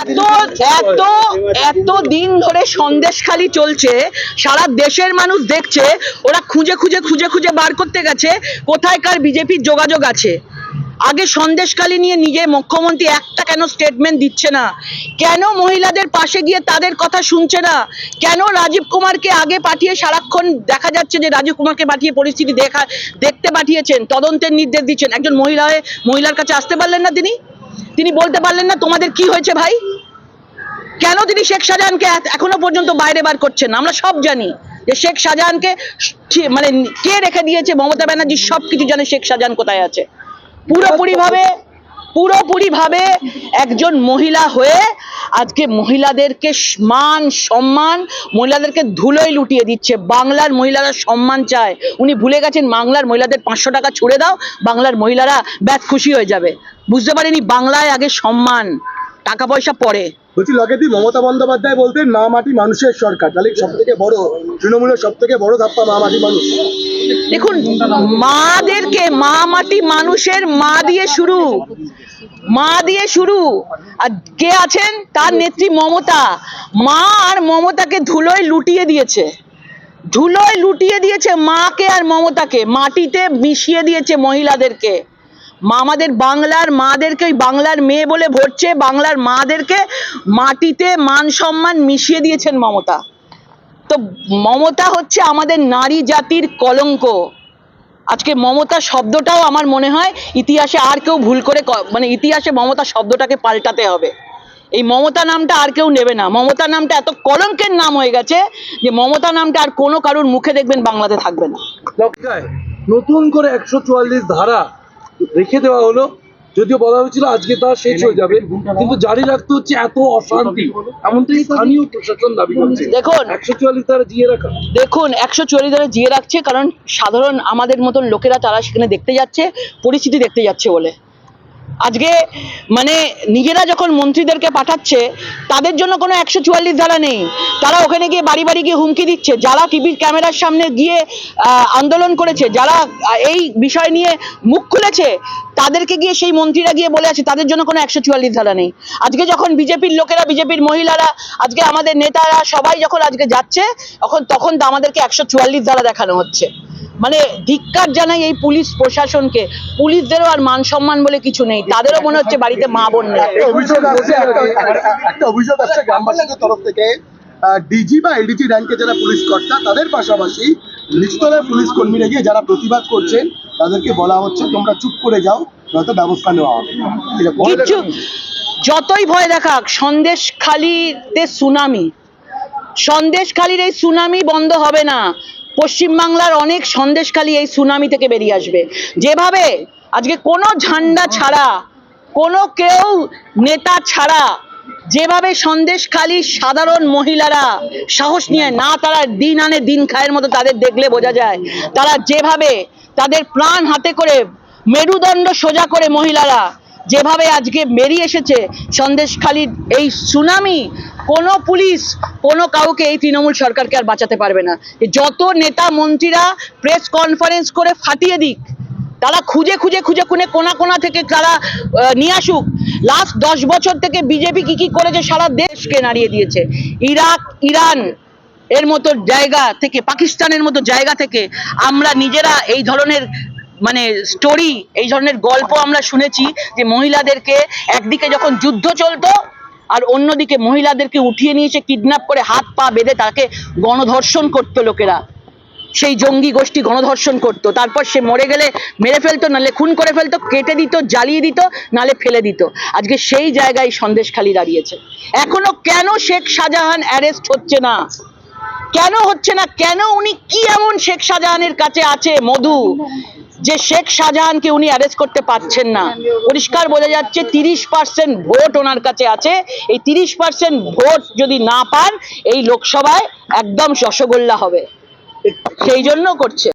এত এত এত দিন ধরে সন্দেশখালি চলছে, সারা দেশের মানুষ দেখছে, ওরা খুঁজে খুঁজে খুঁজে খুঁজে বার করতে গেছে, কোথায়কার বিজেপির যোগাযোগ আছে? আগে সন্দেশখালি নিয়ে নিজে মুখ্যমন্ত্রী একটা কেন স্টেটমেন্ট দিচ্ছে না? কেন মহিলাদের পাশে গিয়ে তাদের কথা শুনছে না? কেন রাজীব কুমারকে আগে পাঠিয়ে সারাক্ষণ দেখা যাচ্ছে যে রাজীব কুমারকে পাঠিয়ে পরিস্থিতি দেখা, দেখতে পাঠিয়েছেন, তদন্তের নির্দেশ দিচ্ছেন? একজন মহিলা মহিলার কাছে আসতে পারলেন না তিনি? তিনি বলতে পারলেন না তোমাদের কি হয়েছে ভাই? কেন তিনি শেখ শাহজাহানকে এখনও পর্যন্ত বাইরে বার করছেন আমরা সব জানি যে শেখ শাহজাহানকে মানে কে রেখে দিয়েছে? মমতা ব্যানার্জি সব কিছু জানে শেখ শাহজাহান কোথায় আছে। পুরোপুরি ভাবে পুরোপুরি ভাবে একজন মহিলা হয়ে আজকে মহিলাদেরকে মান সম্মান, মহিলাদেরকে ধুলোয় লুটিয়ে দিচ্ছে। বাংলার মহিলারা সম্মান চায়। উনি ভুলে গেছেন, বাংলার মহিলাদের পাঁচশো টাকা ছুড়ে দাও, বাংলার মহিলারা ব্যাস খুশি হয়ে যাবে। বুঝতে পারেনি, বাংলায় আগে সম্মান। টাকা পয়সা পরে বলছি লগে লগেদি মমতা বন্দ্যোপাধ্যায় বলতেন মা মাটি মানুষের সরকার। তাহলে সব থেকে বড় তৃণমূলের সব থেকে বড় ধাপ্পা মা মাটি মানুষ। দেখুন মাদেরকে মা মাটি মানুষের মা দিয়ে শুরু। মা দিয়ে শুরু। আর কে আছেন? তার নেত্রী মমতা। মা আর মমতাকে ধুলোয় লুটিয়ে দিয়েছে। ধুলোয় লুটিয়ে দিয়েছে মাকে আর মমতাকে। মাটিতে মিশিয়ে দিয়েছে মহিলাদেরকে। মা আমাদের বাংলার মাদেরকে বাংলার মেয়ে বলে ভরছে, বাংলার মাদেরকে মাটিতে মান সম্মান মিশিয়ে দিয়েছেন মমতা। তো মমতা হচ্ছে আমাদের নারী জাতির কলঙ্ক। আজকে মমতা শব্দটাও আমার মনে হয় ইতিহাসে আর কেউ ভুল করে মানে ইতিহাসে মমতা শব্দটাকে পাল্টাতে হবে। এই মমতা নামটা আর কেউ নেবে না। মমতা নামটা এত কলঙ্কের নাম হয়ে গেছে যে মমতা নামটা আর কোনো কারোর মুখে দেখবেন বাংলাতে থাকবে না। নতুন করে একশো চুয়াল্লিশ ধারা রেখে দেওয়া হলো। যদিও বলা হয়েছিল আজকে তা শেষ হয়ে যাবে কিন্তু জারি রাখতে হচ্ছে এত অশান্তি এমনটাই স্থানীয় প্রশাসন দাবি করছে। দেখুন। একশো চুয়াল্লিশ তারা জিয়ে রাখা। দেখুন একশো চুয়াল্লিশ তারা জিয়ে রাখছে কারণ সাধারণ আমাদের মতন লোকেরা তারা সেখানে দেখতে যাচ্ছে পরিস্থিতি দেখতে যাচ্ছে বলে। আজকে মানে নিজেরা যখন মন্ত্রীদেরকে পাঠাচ্ছে, তাদের জন্য কোনো একশো চুয়াল্লিশ ধারা নেই। তারা ওখানে গিয়ে বাড়ি বাড়ি গিয়ে হুমকি দিচ্ছে। যারা টিভির ক্যামেরার সামনে গিয়ে আন্দোলন করেছে, যারা এই বিষয় নিয়ে মুখ খুলেছে, তাদেরকে গিয়ে সেই মন্ত্রীরা গিয়ে বলে আছে, তাদের জন্য কোনো একশো চুয়াল্লিশ ধারা নেই। আজকে যখন বিজেপির লোকেরা, বিজেপির মহিলারা, আজকে আমাদের নেতারা সবাই যখন আজকে যাচ্ছে, তখন তখন আমাদেরকে একশো চুয়াল্লিশ ধারা দেখানো হচ্ছে। মানে ধিক্কার জানাই এই পুলিশ প্রশাসনকে। পুলিশদেরও আর মান সম্মান বলে কিছু নেই। তাদেরও মনে হচ্ছে বাড়িতে মা বোন নেই অভিযোগ আসছে একটা- একটা অভিযোগ আসছে গ্রামবাসীদের তরফ থেকে। ডিজি বা এলডিজি র্যাঙ্কে যারা পুলিশ কর্তা তাদের পাশাপাশি নিচতলার পুলিশ কর্মীরা গিয়ে যারা প্রতিবাদ করছেন তাদেরকে বলা হচ্ছে তোমরা চুপ করে যাও নয়তো ব্যবস্থা নেওয়া হবে। যতই ভয় দেখাক সন্দেশ খালিতে সুনামি। সন্দেশখালির এই সুনামি বন্ধ হবে না। পশ্চিমবাংলার অনেক সন্দেশখালি এই সুনামি থেকে বেরিয়ে আসবে। যেভাবে আজকে কোনো ঝান্ডা ছাড়া, কোনো কেউ নেতা ছাড়া, যেভাবে সন্দেশখালি সাধারণ মহিলারা সাহস নিয়ে, না তারা দিন আনে দিন খায়ের মতো তাদের দেখলে বোঝা যায়, তারা যেভাবে তাদের প্রাণ হাতে করে মেরুদণ্ড সোজা করে মহিলারা যেভাবে আজকে বেরিয়ে এসেছে, সন্দেশখালির এই সুনামি কোনো পুলিশ, কোনো কাউকে এই তৃণমূল সরকারকে আর বাঁচাতে পারবে না। যত নেতা, মন্ত্রীরা প্রেস কনফারেন্স করে ফাটিয়ে দিক, তারা খুঁজে খুঁজে খুঁজে খুঁজে কোনা কোনা থেকে তারা নিয়ে আসুক। লাস্ট দশ বছর থেকে বিজেপি কি কি করেছে সারা দেশকে নাড়িয়ে দিয়েছে। ইরাক, ইরান এর মতো জায়গা থেকে, পাকিস্তানের মতো জায়গা থেকে আমরা নিজেরা এই ধরনের মানে স্টোরি এই ধরনের গল্প আমরা শুনেছি যে মহিলাদেরকে একদিকে যখন যুদ্ধ চলতো আর অন্যদিকে মহিলাদেরকে উঠিয়ে নিয়ে কিডন্যাপ করে হাত পা বেঁধে তাকে গণধর্ষণ করতো লোকেরা। সেই জঙ্গি গোষ্ঠী গণধর্ষণ করতো। তারপর সে মরে গেলে মেরে ফেলতো নালে খুন করে ফেলতো, কেটে দিত, জ্বালিয়ে দিত নালে ফেলে দিত। আজকে সেই জায়গায় সন্দেশ খালি দাঁড়িয়েছে। এখনও কেন শেখ শাহজাহান অ্যারেস্ট হচ্ছে না? কেন হচ্ছে না? কেন উনি কি এমন শেখ শাহজাহানের কাছে আছে? মধু। যে শেখ শাহজাহানকে উনি অ্যারেস্ট করতে পারছেন না। পরিষ্কার বোঝা যাচ্ছে তিরিশ পার্সেন্ট ভোট ওনার কাছে আছে। এই তিরিশ পার্সেন্ট ভোট যদি না পান, এই লোকসভায় একদম রসগোল্লা হবে। সেই জন্য করছে।